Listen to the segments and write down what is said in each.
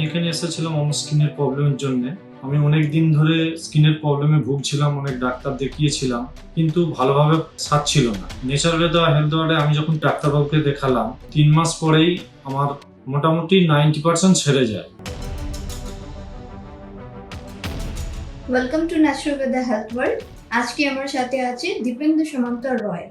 আমি এখানে এসেছিলাম আমার স্কিনের প্রবলেমের জন্য। আমি অনেক দিন ধরে স্কিনের প্রবলেমে ভুগছিলাম, অনেক ডাক্তার দেখিয়েছিলাম, কিন্তু ভালোভাবে সারছিল না। নেচার বেদা হেলথ ওয়ার্ডে আমি যখন ডাক্তারবাবুকে দেখালাম, তিন মাস পরেই আমার মোটামুটি নাইনটি পার্সেন্ট ছেড়ে যায়। Welcome to naturopathy health world আজকে আমার সাথে আছে দীপেন্দ্র সমান্তর রয়।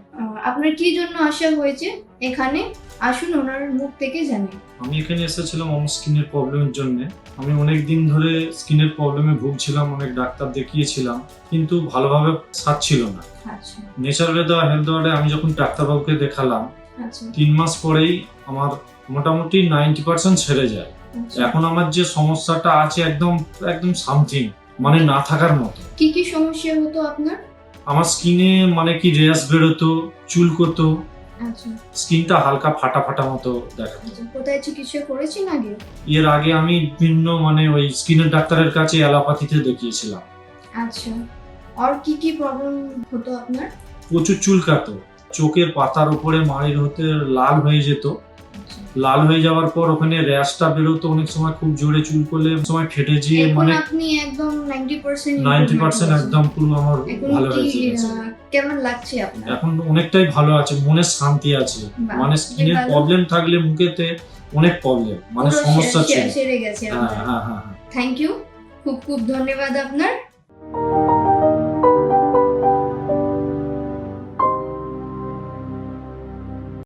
আপনার কি জন্য আসা হয়েছে? এখানে আসুন ওনার মুখ থেকে জানি। আমি এখানে এসেছিলাম আমার স্কিনের প্রবলেমের জন্য। আমি অনেক দিন ধরে স্কিনের প্রবলেমে ভুগছিলাম অনেক ডাক্তার দেখিয়েছিলাম কিন্তু ভালোভাবে সারছিল না। আচ্ছা। নেচার বেদা হেলথ ওয়ার্ডে আমি যখন ডাক্তারবাবুকে দেখালাম আচ্ছা। তিন মাস পরেই আমার মোটামুটি নাইনটি পার্সেন্ট ছেড়ে যায়। আচ্ছা। এখন আমার যে সমস্যাটা আছে একদম একদম সামথিং মানে না থাকার মতো। কি কি সমস্যা হতো আপনার? আমার স্কিনে মানে কি রেয়াস বেরোতো চুলকোতো আচ্ছা। স্কিনটা হালকা ফাটা ফাটা মতো দেখাতো আচ্ছা কোথায় চিকিৎসা করেছেন আগে? এর আগে আমি বিভিন্ন মানে ওই স্কিনের ডাক্তারের কাছে অ্যালোপ্যাথিতে দেখিয়েছিলাম। আচ্ছা। আর কি কি প্রবলেম হতো আপনার? প্রচুর চুলকাতো চোখের পাতার উপরে মাড়ির হতে লাল হয়ে যেত। লাল হয়ে যাওয়ার পর ওখানে র্যাশটা বেরোতো অনেক সময় খুব জোরে চুল করলে সময় ফেটে যেয়ে মানে আপনি একদম 90% নাইনটি পার্সেন্ট একদম পুরো আমার ভালো হয়ে গেছে কেমন লাগছে আপনার? এখন অনেকটাই ভালো আছে মনে শান্তি আছে। মানে স্কিনের প্রবলেম থাকলে মুখেতে অনেক প্রবলেম মানে সমস্যা ছিল সেরে গেছে হ্যাঁ হ্যাঁ হ্যাঁ হ্যাঁ। থ্যাংক ইউ খুব খুব ধন্যবাদ আপনার।